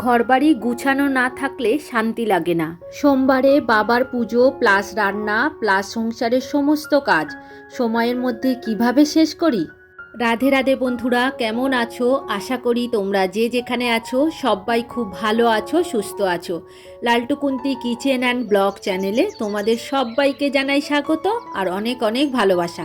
ঘরবাড়ি গুছানো না থাকলে শান্তি লাগে না। সোমবারে বাবার পুজো, প্লাস রান্না, প্লাস সংসারের সমস্ত কাজ। সময়ের মধ্যে কীভাবে শেষ করি? রাধে রাধে বন্ধুরা, কেমন আছো? আশা করি তোমরা যে যেখানে আছো, সবাই খুব ভালো আছো, সুস্থ আছো। লালটুকুন্তি কিচেন অ্যান্ড ব্লগ চ্যানেলে তোমাদের সবাইকে জানাই স্বাগত আর অনেক অনেক ভালোবাসা।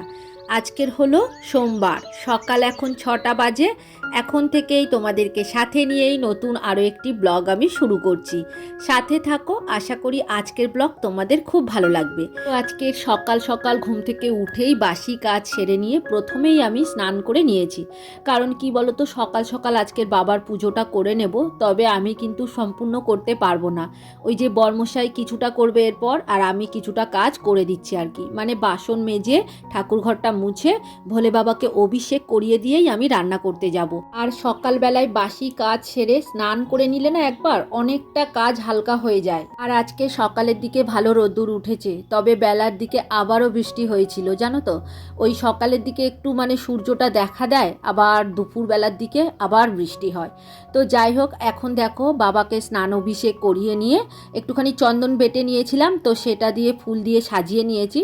আজকের হলো সোমবার। সকাল এখন ছটা বাজে। এখন থেকেই তোমাদেরকে সাথে নিয়েই নতুন আরও একটি ব্লগ আমি শুরু করছি। সাথে থাকো, আশা করি আজকের ব্লগ তোমাদের খুব ভালো লাগবে। তো আজকে সকাল সকাল ঘুম থেকে উঠেই বাসি কাজ সেরে নিয়ে প্রথমেই আমি স্নান করে নিয়েছি। কারণ কি বলতো, সকাল সকাল আজকের বাবার পুজোটা করে নেব, তবে আমি কিন্তু সম্পূর্ণ করতে পারব না। ওই যে বর্মশাই কিছুটা করবে এরপর, আর আমি কিছুটা কাজ করে দিচ্ছি আর কি। মানে বাসন মেজে ঠাকুর ঘরটা মুছে ভোলে বাবাকে অভিষেক করিয়ে দিয়েই আমি রান্না করতে যাব। আর সকালবেলায় বাসি কাজ সেরে স্নান করে নিলে না একবার অনেকটা কাজ হালকা হয়ে যায়। আর আজকে সকালের দিকে ভালো রোদ্দুর উঠেছে, তবে বেলার দিকে আবারও বৃষ্টি হয়েছিল, জানো তো? ওই সকালের দিকে একটু মানে সূর্যটা দেখা দেয়, আবার দুপুরবেলার দিকে আবার বৃষ্টি হয়। তো যাই হোক, এখন দেখো বাবাকে স্নান অভিষেক করিয়ে নিয়ে একটুখানি চন্দন বেটে নিয়েছিলাম, তো সেটা দিয়ে ফুল দিয়ে সাজিয়ে নিয়েছি।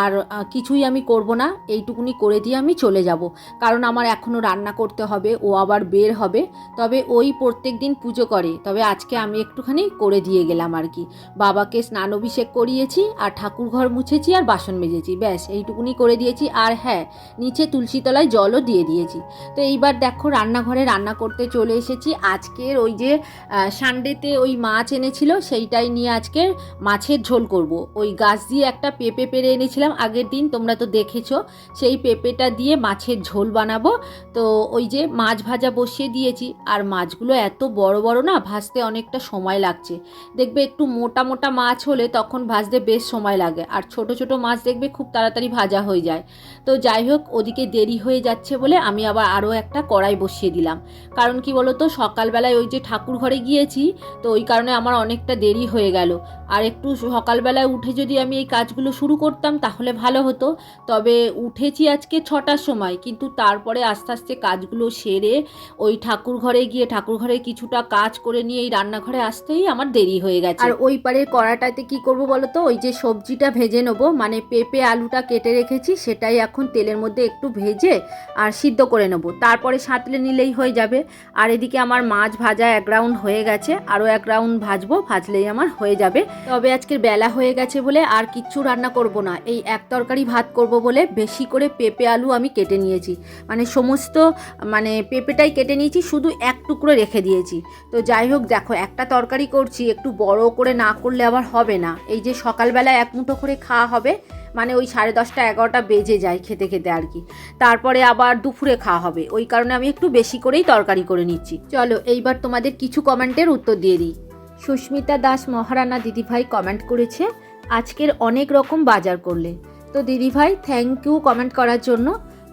আর কিছুই আমি করব না। এইটুকুনি করে দিয়ে আমি চলে যাব। কারণ আমার এখনও রান্না করতে হবে, ও আবার বের হবে। তবে ওই প্রত্যেক দিন পুজো করে, তবে আজকে আমি একটুখানি করে দিয়ে গেলাম আর কি। বাবাকে স্নান অভিষেক করিয়েছি, আর ঠাকুর ঘর মুছেছি, আর বাসন মেজেছি, ব্যাস, এইটুকুনি করে দিয়েছি। আর হ্যাঁ নিচে তুলসীতলায় জলও দিয়ে দিয়েছি। তো এইবার দেখো, রান্নাঘরে রান্না করতে চলে এসেছি। আজকের ওই যে সানডেতে ওই মাছ এনেছিল, সেইটাই নিয়ে আজকে মাছের ঝোল করব। ওই গাছ দিয়ে একটা পেঁপে পেরে এনেছিলাম, আগের দিন, তোমরা তো দেখেছ। সেই পেঁপেটা দিয়ে মাছের ঝোল বানাবো। তো ওই যে মাছ ভাজা বসিয়ে দিয়েছি। আর মাছগুলো এত বড় বড় না, ভাজতে অনেকটা সময় লাগছে। দেখবে একটু মোটা মোটা মাছ হলে তখন ভাজতে বেশ সময় লাগে। আর ছোট ছোট মাছ দেখবে খুব তাড়াতাড়ি ভাজা হয়ে যায়। তো যাই হোক, ওদিকে দেরি হয়ে যাচ্ছে বলে আমি আবার আরও একটা কড়াই বসিয়ে দিলাম। কারণ কি বলতো, সকালবেলায় ওই যে ঠাকুর ঘরে গিয়েছি, তো ওই কারণে আমার অনেকটা দেরি হয়ে গেল। আর একটু সকালবেলায় উঠে যদি আমি এই কাজগুলো শুরু করতাম, তাহলে ভালো হতো। তবে উঠেছি আজকে ছটার সময়, কিন্তু তারপরে আস্তে আস্তে কাজগুলো সেরে ওই ঠাকুর ঘরে গিয়ে ঠাকুর ঘরে কিছুটা কাজ করে নিয়ে এই রান্নাঘরে আসতেই আমার দেরি হয়ে গেছে। আর ওই পারের কড়াটাতে কি করব বলো তো? ওই যে সবজিটা ভেজে নেব মানে পেঁপে আলুটা কেটে রেখেছি, সেটাই এখন তেলের মধ্যে একটু ভেজে আর সিদ্ধ করে নেব। তারপরে সাঁতলে নিলেই হয়ে যাবে। আর এদিকে আমার মাছ ভাজা এক রাউন্ড হয়ে গেছে, আরও এক রাউন্ড ভাজবো, ভাজলেই আমার হয়ে যাবে। তবে আজকের বেলা হয়ে গেছে বলে আর কিচ্ছু রান্না করব না। এই এক তরকারি ভাত করব বলে বেশি করে পেঁপে, আলু আমি কেটে নিয়েছি। মানে সমস্ত মানে পেঁপেটাই কেটে নিয়েছি, শুধু এক টুকরো রেখে দিয়েছি। তো যাই হোক, দেখো, একটা তরকারি করছি, একটু বড় করে না করলে আবার হবে না। এই যে সকালবেলা এক মুঠো করে খাওয়া হবে মানে ওই সাড়ে দশটা এগারোটা বেজে যায় খেতে খেতে আর কি। তারপরে আবার দুপুরে খাওয়া হবে, ওই কারণে আমি একটু বেশি করেই তরকারি করে নিচ্ছি। চলো, এইবার তোমাদের কিছু কমেন্টের উত্তর দিয়ে দিই। সুস্মিতা দাস মহারানা দিদিভাই কমেন্ট করেছে, আজকের অনেক রকম বাজার করলে। তো দিদিভাই থ্যাংক ইউ কমেন্ট করার জন্য।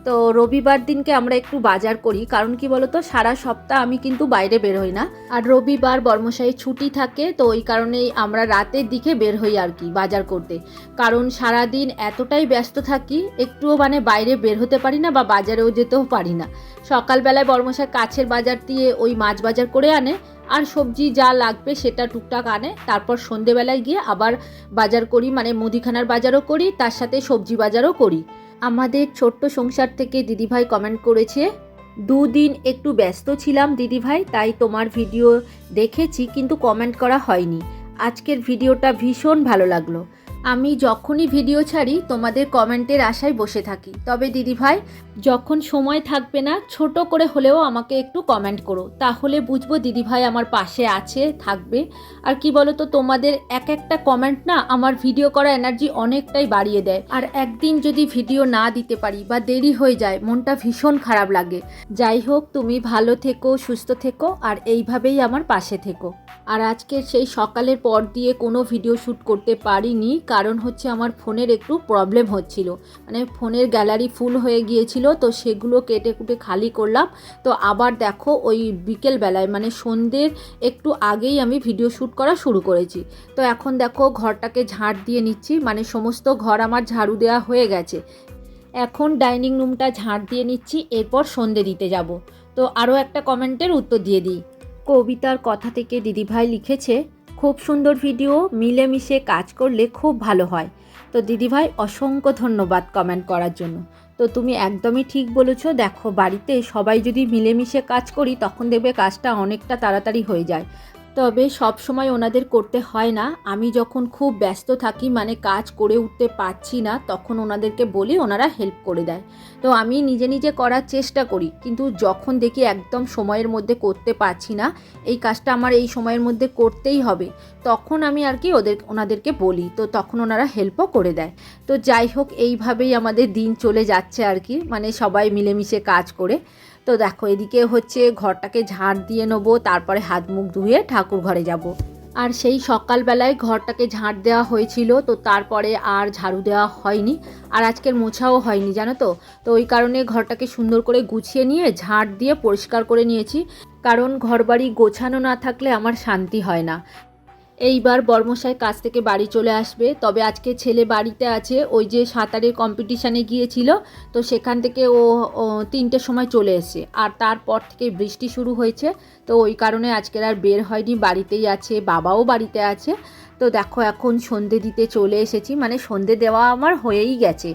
তো রবিবার দিনকে আমরা একটু বাজার করি, কারণ কি বলতো, সারা সপ্তাহ আমি কিন্তু বাইরে বের হই না। আর রবিবার বর্মশাহী ছুটি থাকে, তো ওই কারণেই আমরা রাতের দিকে বের হই আর কি বাজার করতে। কারণ সারা দিন এতটাই ব্যস্ত থাকি, একটুও মানে বাইরে বের হতে পারি না বা বাজারেও যেতেও পারি না। সকালবেলায় বর্মশাই কাছের বাজার দিয়ে ওই মাছ বাজার করে আনে আর সবজি যা লাগবে সেটা টুকটাক আনে, তারপর সন্ধেবেলায় গিয়ে আবার বাজার করি মানে মুদিখানার বাজারও করি, তার সাথে সবজি বাজারও করি। আমাদের ছোট্ট সংসার থেকে দিদিভাই কমেন্ট করেছে, দুদিন একটু ব্যস্ত ছিলাম দিদিভাই, তাই তোমার ভিডিও দেখেছি, কিন্তু কমেন্ট করা হয়নি। আজকের ভিডিওটা ভীষণ ভালো লাগল। আমি যখনই ভিডিও ছাড়ি, তোমাদের কমেন্টের আশায় বসে থাকি। তবে দিদিভাই যখন সময় থাকবে না, ছোট করে হলেও আমাকে একটু কমেন্ট করো। তাহলে বুঝব দিদিভাই আমার পাশে আছে, থাকবে। আর কি বলো তো তোমাদের এক একটা কমেন্ট না, আমার ভিডিও করা এনার্জি অনেকটাই বাড়িয়ে দেয়। আর একদিন যদি ভিডিও না দিতে পারি বা দেরি হয়ে যায়, মনটা ভীষণ খারাপ লাগে। যাই হোক, তুমি ভালো থেকো, সুস্থ থেকো, আর এইভাবেই আমার পাশে থেকো। আর আজকের সেই সকালের পর দিয়ে কোনো ভিডিও শ্যুট করতে পারিনি। কারণ হচ্ছে আমার ফোনের একটু প্রবলেম হচ্ছিল। মানে ফোনের গ্যালারি ফুল হয়ে গিয়েছিল, তো সেগুলো কেটে কুটে খালি করলাম। তো আবার দেখো ওই বিকেল বেলায় মানে সন্ধ্যের একটু আগেই আমি ভিডিও শ্যুট করা শুরু করেছি। তো এখন দেখো ঘরটাকে ঝাড় দিয়ে নিচ্ছি মানে সমস্ত ঘর আমার ঝাড়ু দেওয়া হয়ে গেছে। এখন ডাইনিং রুমটা ঝাড় দিয়ে নিচ্ছি, এরপর সন্ধে দিতে যাব। তো আরও একটা কমেন্টের উত্তর দিয়ে দিই। কবিতার কথা থেকে দিদিভাই লিখেছে খুব সুন্দর ভিডিও মিলেমিশে কাজ করলে খুব ভালো হয়। তো দিদিভাই, অসংখ্য ধন্যবাদ কমেন্ট করার জন্য। তো তুমি একদমই ঠিক বলেছ, দেখো বাড়িতে সবাই যদি মিলেমিশে কাজ করি, তখন দেখবে কাজটা অনেকটা তাড়াতাড়ি হয়ে যায়। তবে সব সময় ওনাদের করতে হয় না। আমি যখন খুব ব্যস্ত থাকি মানে কাজ করে উঠতে পারছি না, তখন ওনাদেরকে বলি ওনারা হেল্প করে দেয়। তো আমি নিজে নিজে করার চেষ্টা করি, কিন্তু যখন দেখি একদম সময়ের মধ্যে করতে পারছি না, এই কাজটা আমার এই সময়ের মধ্যে করতেই হবে, তখন আমি আর কি ওদের, ওনাদেরকে বলি। তো তখন ওনারা হেল্পও করে দেয়। তো যাই হোক, এইভাবেই আমাদের দিন চলে যাচ্ছে আর কি মানে সবাই মিলেমিশে কাজ করে। তো দেখো, এদিকে হচ্ছে ঘরটাকে ঝাড় দিয়ে নেব, তারপরে হাত মুখ ধুয়ে ঠাকুর ঘরে যাব। আর সেই সকালবেলায় ঘরটাকে ঝাড় দেওয়া হয়েছিল, তো তারপরে আর ঝাড়ু দেওয়া হয়নি। আর আজকের মোছাও হয়নি, জানো তো? তো ওই কারণে ঘরটাকে সুন্দর করে গুছিয়ে নিয়ে ঝাড় দিয়ে পরিষ্কার করে নিয়েছি। কারণ ঘরবাড়ি গোছানো না থাকলে আমার শান্তি হয় না। এইবার বর্মশাই কাজ থেকে বাড়ি চলে আসবে। তবে আজকে ছেলে বাড়িতে আছে, ওই যে সাঁতারের কম্পিটিশানে গিয়েছিল, তো সেখান থেকে ও তিনটের সময় চলে এসে আর তারপর থেকে বৃষ্টি শুরু হয়েছে, তো ওই কারণে আজকের আর বের হয়নি, বাড়িতেই আছে, বাবাও বাড়িতে আছে। তো দেখো এখন সন্ধে দিতে চলে এসেছি মানে সন্ধে দেওয়া আমার হয়েই গেছে।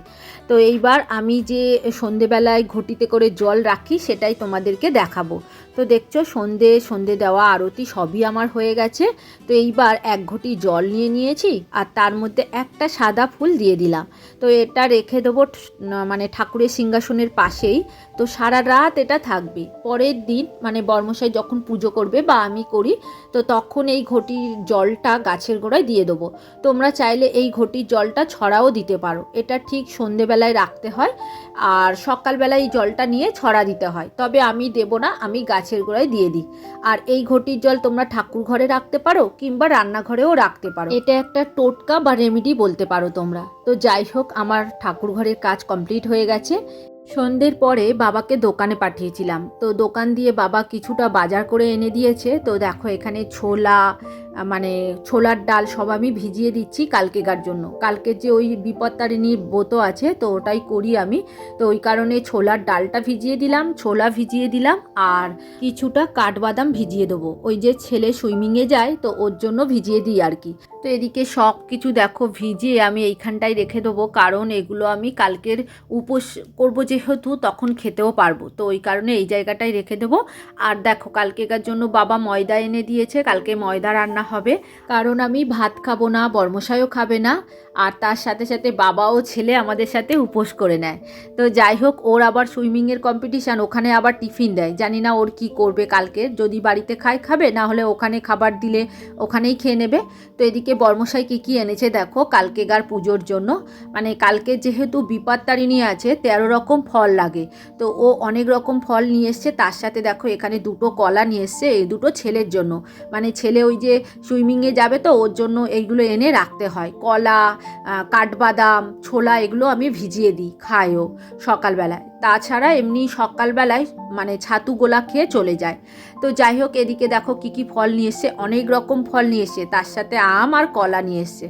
তো এইবার আমি যে সন্ধেবেলায় ঘটিতে করে জল রাখি, সেটাই তোমাদেরকে দেখাবো। তো দেখছ, সন্ধে সন্ধে দেওয়া আরতি সবই আমার হয়ে গেছে। তো এইবার এক ঘটি জল নিয়ে নিয়েছি আর তার মধ্যে একটা সাদা ফুল দিয়ে দিলাম। তো এটা রেখে দেবো মানে ঠাকুরের সিংহাসনের পাশেই। তো সারা রাত এটা থাকবে। পরের দিন মানে বর্মশাই যখন পুজো করবে বা আমি করি, তো তখন এই ঘটির জলটা গাছের গোড়ায় দিয়ে দেবো। তোমরা চাইলে এই ঘটির জলটা ছড়াও দিতে পারো। এটা ঠিক সন্ধেবেলায় রাখতে হয়। আর সকালবেলায় এই জলটা নিয়ে ছড়া দিতে হয়। তবে আমি দেব না, আমি গাছের গোড়ায় দিয়ে দিই। আর এই ঘটির জল তোমরা ঠাকুর ঘরে রাখতে পারো কিংবা রান্নাঘরেও রাখতে পারো। এটা একটা টোটকা বা রেমেডি বলতে পারো তোমরা। তো যাই হোক, আমার ঠাকুর ঘরের কাজ কমপ্লিট হয়ে গেছে। সন্ধ্যের পরে বাবাকে দোকানে পাঠিয়েছিলাম। তো দোকান দিয়ে বাবা কিছুটা বাজার করে এনে দিয়েছে। তো দেখো এখানে ছোলা মানে ছোলার ডাল সব আমি ভিজিয়ে দিচ্ছি কালকেকার জন্য। কালকের যে ওই বিপত্তারিণীর ব্রত আছে, তো ওটাই করি আমি। তো ওই কারণে ছোলার ডালটা ভিজিয়ে দিলাম, ছোলা ভিজিয়ে দিলাম, আর কিছুটা কাঠবাদাম ভিজিয়ে দেবো। ওই যে ছেলে সুইমিংয়ে যায়, তো ওর জন্য ভিজিয়ে দিই আর কি। তো এদিকে সব কিছু দেখো, ভিজিয়ে আমি এইখানটায় রেখে দেবো, কারণ এগুলো আমি কালকের উপোস করব যেহেতু, তখন খেতেও পারব। তো ওই কারণে এই জায়গাটায় রেখে দেবো। আর দেখো, কালকেকার জন্য বাবা ময়দা এনে দিয়েছে, কালকে ময়দা রান্না হবে। কারণ আমি ভাত খাব না বর্মশাইও খাবে না। আর তার সাথে সাথে বাবা ও ছেলে আমাদের সাথে উপোস করে নেয়। তো যাই হোক, ওর আবার সুইমিংয়ের কম্পিটিশান ওখানে আবার টিফিন দেয়। জানি না ওর কি করবে কালকে। যদি বাড়িতে খায়, খাবে, না হলে ওখানে খাবার দিলে ওখানেই খেয়ে নেবে। তো এদিকে বর্মশাই কী কী এনেছে দেখো কালকেগার পুজোর জন্য। মানে কালকে যেহেতু বিপত্তারিণী আছে, তেরো রকম ফল লাগে। তো ও অনেক রকম ফল নিয়ে এসছে। তার সাথে দেখো, এখানে দুটো কলা নিয়ে এসছে, এই দুটো ছেলের জন্য। মানে ছেলে ওই যে সুইমিংয়ে যাবে তো, ওর জন্য এইগুলো এনে রাখতে হয়। কলা কাঠবাদাম, ছোলা এগুলো আমি ভিজিয়ে দিই খায়ও সকালবেলায়। তাছাড়া এমনি সকালবেলায় মানে ছাতু গোলা খেয়ে চলে যায়। তো যাই হোক, এদিকে দেখো কী কী ফল নিয়ে এসছে, অনেক রকম ফল নিয়ে এসছে, তার সাথে আম আর কলা নিয়ে এসছে।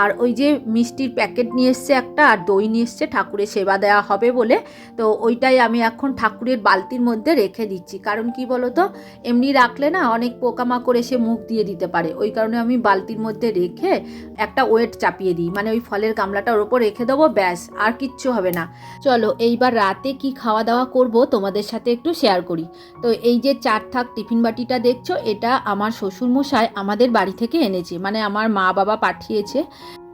আর ওই যে মিষ্টির প্যাকেট নিয়ে এসছে একটা, আর দই নিয়ে এসছে, ঠাকুরের সেবা দেওয়া হবে বলে। তো ওইটাই আমি এখন ঠাকুরের বালতির মধ্যে রেখে দিচ্ছি। কারণ কি বলো তো এমনি রাখলে না অনেক পোকামাকড় এসে মুখ দিয়ে দিতে পারে। ওই কারণে আমি বালতির মধ্যে রেখে একটা ওয়েট চাপিয়ে দিই। মানে ওই ফলের গামলাটার ওপর রেখে দেবো, ব্যাস, আর কিচ্ছু হবে না। চলো, এইবার রাতে কি খাওয়া দাওয়া করব তোমাদের সাথে একটু শেয়ার করি। তো এই যে চার থাক টিফিন বাটিটা দেখছ, এটা আমার শ্বশুরমশাই আমাদের বাড়ি থেকে এনেছে মানে আমার মা বাবা পাঠিয়েছে।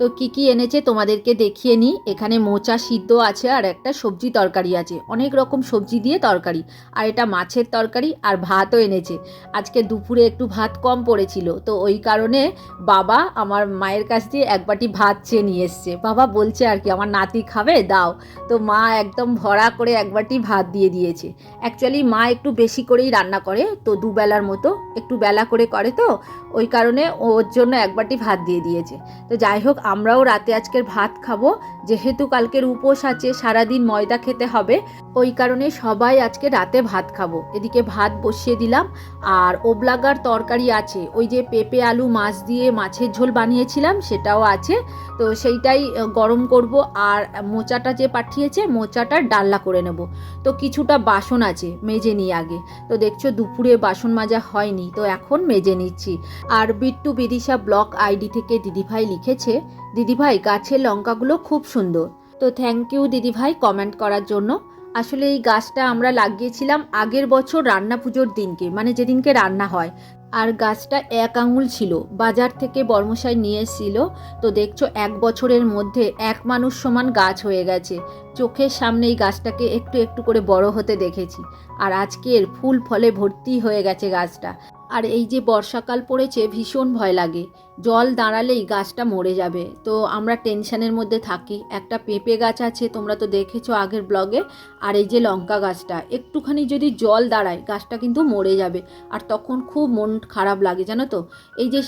তো কি কি এনেছে তোমাদেরকে দেখিয়ে নিই। এখানে মোচা সিদ্ধ আছে আর একটা সবজি তরকারি আছে। অনেক রকম সবজি দিয়ে তরকারি। আর এটা মাছের তরকারি আর ভাতও এনেছে। আজকে দুপুরে একটু ভাত কম পড়েছিল। তো ওই কারণে বাবা আমার মায়ের কাছ দিয়ে এক বাটি ভাত চেয়ে নিয়ে এসছে। বাবা বলছে আর কি, আমার নাতি খাবে? দাও। তো মা একদম ভরা করে এক বাটি ভাত দিয়ে দিয়েছে। অ্যাকচুয়ালি মা একটু বেশি করেই রান্না করে, তো দুবেলার মতো। একটু বেলা করে করে তো। ওই কারণে ওর জন্য এক বাটি ভাত দিয়ে দিয়েছে। তো যাই হোক আমরাও রাতে আজকের ভাত খাব। যেহেতু কালকের উপোস আছে সারাদিন ময়দা খেতে হবে। ওই কারণে সবাই আজকে রাতে ভাত খাব। এদিকে ভাত বসিয়ে দিলাম, আর ওবলাগার তরকারি আছে। ওই যে পেঁপে, আলু, মাছ দিয়ে মাছের ঝোল বানিয়েছিলাম, সেটাও আছে। তো সেইটাই গরম করব, আর মোচাটা যে পাঠিয়েছে মোচাটার ডাল্লা করে নেব। তো কিছুটা বাসন আছে, মেজে নিই আগে। তো দেখছ, দুপুরে বাসন মাজা হয়নি, তো এখন মেজে নিচ্ছি। আর বিট্টু বিদিশা ব্লক আইডি থেকে দিদিভাই লিখেছে, দিদিভাই, গাছের লঙ্কাগুলো খুব সুন্দর। তো থ্যাংক ইউ দিদিভাই কমেন্ট করার জন্য। আসলে এই গাছটা আমরা লাগিয়েছিলাম আগের বছর রান্না পুজোর দিনকে মানে যেদিনকে রান্না হয়। আর গাছটা এক আঙুল ছিল, বাজার থেকে বর্মশাই নিয়ে এসেছিল। তো দেখছ, এক বছরের মধ্যে এক মানুষ সমান গাছ হয়ে গেছে। চোখের সামনে এই গাছটাকে একটু একটু করে বড় হতে দেখেছি। আর আজকের ফুল ফলে ভর্তি হয়ে গেছে গাছটা। আর এই যে বর্ষাকাল পড়েছে, ভীষণ ভয় লাগে। জল দাঁড়ালেই গাছটা মরে যাবে। তো আমরা টেনশনের মধ্যে থাকি। একটা পেঁপে গাছ আছে, তোমরা তো দেখেছ আগের ব্লগে। আর এই যে লঙ্কা গাছটা, একটুখানি যদি জল দাঁড়ায়, গাছটা কিন্তু মরে যাবে। আর তখন খুব মন খারাপ লাগে, জানো তো? এই যে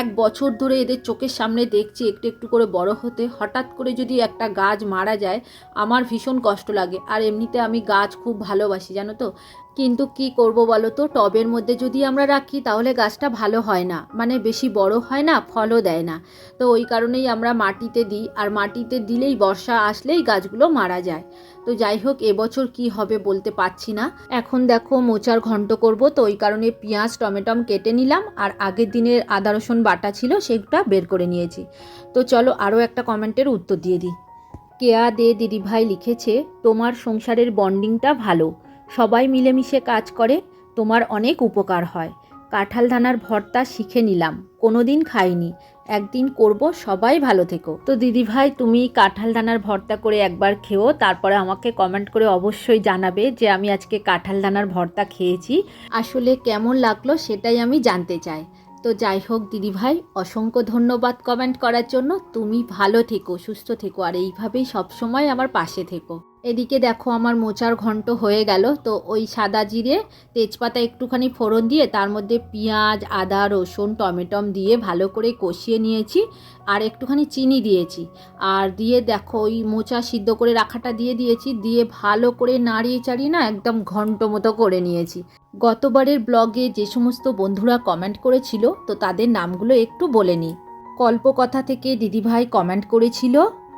এক বছর ধরে এদের চোখের সামনে দেখছি, একটু একটু করে বড় হতে, হঠাৎ করে যদি একটা গাছ মারা যায়, আমার ভীষণ কষ্ট লাগে। আর এমনিতে আমি গাছ খুব ভালোবাসি, জানো তো? কিন্তু কি করব বলো তো? টবের মধ্যে যদি আমরা রাখি, তাহলে গাছটা ভালো হয় না। মানে বেশি বড় হয় না, ফলও দেয় না। তো ওই কারণেই আমরা মাটিতে দিই, আর মাটিতে দিলেই বর্ষা আসলেই গাছগুলো মারা যায়। তো যাই হোক, এবছর কি হবে বলতে পারছি না। এখন দেখো মোচার ঘন্ট করব, তো ওই কারণে পেঁয়াজ, টমেটম কেটে নিলাম, আর আগের দিনের আদা, রসুন বাটা ছিল, সেটা বের করে নিয়েছি। তো চলো আরও একটা কমেন্টের উত্তর দিয়ে দিই। কেয়া দে দিদিভাই লিখেছে, তোমার সংসারের বন্ডিংটা ভালো। সবাই মিলেমিশে কাজ করে, তোমার অনেক উপকার হয়। কাঁঠাল দানার ভর্তা শিখে নিলাম, কোনোদিন খাইনি। একদিন করব, সবাই ভালো থেকো। তো দিদিভাই, তুমি কাঁঠাল দানার ভর্তা করে একবার খেও, তারপরে আমাকে কমেন্ট করে অবশ্যই জানাবে যে আমি আজকে কাঁঠাল দানার ভর্তা খেয়েছি। আসলে কেমন লাগল সেটাই আমি জানতে চাই। তো যাই হোক দিদিভাই, অসংখ্য ধন্যবাদ কমেন্ট করার জন্য। তুমি ভালো থেকো, সুস্থ থেকো, আর এইভাবেই সবসময় আমার পাশে থেকো। এদিকে দেখো আমার মোচার ঘন্ট হয়ে গেল। তো ওই সাদা জিরে তেজপাতা একটুখানি ফোড়ন দিয়ে তার মধ্যে পেঁয়াজ, আদা, রসুন, টমেটম দিয়ে ভালো করে কষিয়ে নিয়েছি আর একটুখানি চিনি দিয়েছি। আর দিয়ে দেখো ওই মোচা সিদ্ধ করে রাখাটা দিয়ে দিয়েছি। দিয়ে ভালো করে নাড়িয়ে চাড়িয়ে না একদম ঘন্ট মতো করে নিয়েছি। গতবারের ব্লগে যে সমস্ত বন্ধুরা কমেন্ট করেছিল, তো তাদের নামগুলো একটু বলে নিই। কল্পকথা থেকে দিদিভাই কমেন্ট করেছিল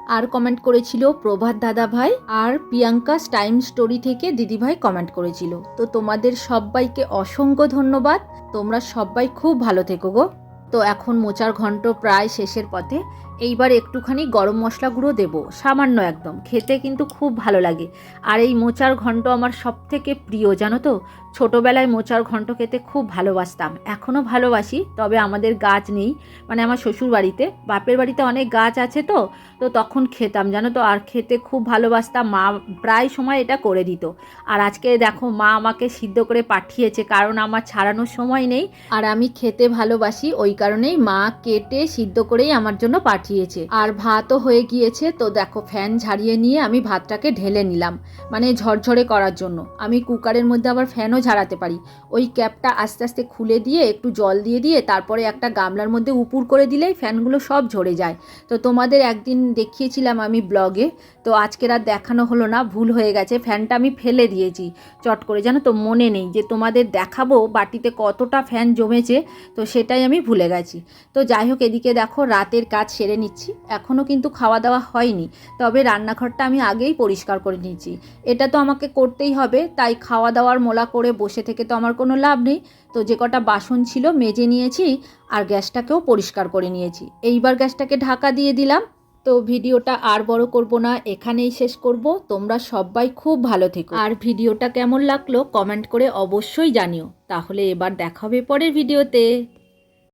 আর কমেন্ট করেছিল প্রভাত দাদা ভাই আর প্রিয়াঙ্কাস টাইম স্টোরি থেকে দিদিভাই কমেন্ট করেছিল। তো তোমাদের সবাইকে অসংখ্য ধন্যবাদ। তোমরা সবাই খুব ভালো থেকো গো। তো এখন মোচার ঘন্ট প্রায় শেষের পথে। এইবার একটুখানি গরম মশলা গুঁড়ো দেবো, সামান্য একদম, খেতে কিন্তু খুব ভালো লাগে। আর এই মোচার ঘন্ট আমার সব থেকে প্রিয়, জানো তো? ছোটোবেলায় মোচার ঘন্ট খেতে খুব ভালোবাসতাম, এখনও ভালোবাসি, তবে আমাদের গাছ নেই মানে আমার শ্বশুর বাড়িতে, বাপের বাড়িতে অনেক গাছ আছে তো তো তখন খেতাম, জানো তো? আর খেতে খুব ভালোবাসতাম, মা প্রায় সময় এটা করে দিত। আর আজকে দেখো, মা আমাকে সিদ্ধ করে পাঠিয়েছে, কারণ আমার ছাড়ানোর সময় নেই। আর আমি খেতে ভালোবাসি, ওই কারণেই মা কেটে সিদ্ধ করেই আমার জন্য পাঠিয়েছে আর ভাতও হয়ে গিয়েছে। তো দেখো, ফ্যান ঝাড়িয়ে নিয়ে আমি ভাতটাকে ঢেলে নিলাম মানে ঝরঝরে করার জন্য। আমি কুকারের মধ্যে আবার ফ্যানও ঝাড়াতে পারি। ওই ক্যাপটা আস্তে আস্তে খুলে দিয়ে, একটু জল দিয়ে দিয়ে, তারপরে একটা গামলার মধ্যে উপুর করে দিলেই ফ্যানগুলো সব ঝরে যায়। তো তোমাদের একদিন দেখিয়েছিলাম আমি ব্লগে। তো আজকের আর দেখানো হলো না, ভুল হয়ে গেছে। ফ্যানটা আমি ফেলে দিয়েছি। চট করে জানো তো, মনে নেই যে তোমাদের দেখাবো বাটিতে কতটা ফ্যান জমেছে, তো সেটাই আমি ভুলে গেছি। তো যাই হোক, এদিকে দেখো, রাতের কাজ সেরে নিচ্ছি। এখনও কিন্তু খাওয়া দাওয়া হয়নি, তবে রান্নাঘরটা আমি আগেই পরিষ্কার করে নিয়েছি। এটা তো আমাকে করতেই হবে, তাই খাওয়া দাওয়ার মোলা করে বসে থেকে তো আমার কোনো লাভ নেই। তো যে কটা বাসন ছিল মেজে নিয়েছি আর গ্যাসটাকেও পরিষ্কার করে নিয়েছি। এইবার গ্যাসটাকে ঢাকা দিয়ে দিলাম। তো ভিডিওটা আর বড় করব না, এখানেই শেষ করব। তোমরা সবাই খুব ভালো থেকো। আর ভিডিওটা কেমন লাগল কমেন্ট করে অবশ্যই জানিও। তাহলে এবার দেখা হবে পরের ভিডিওতে।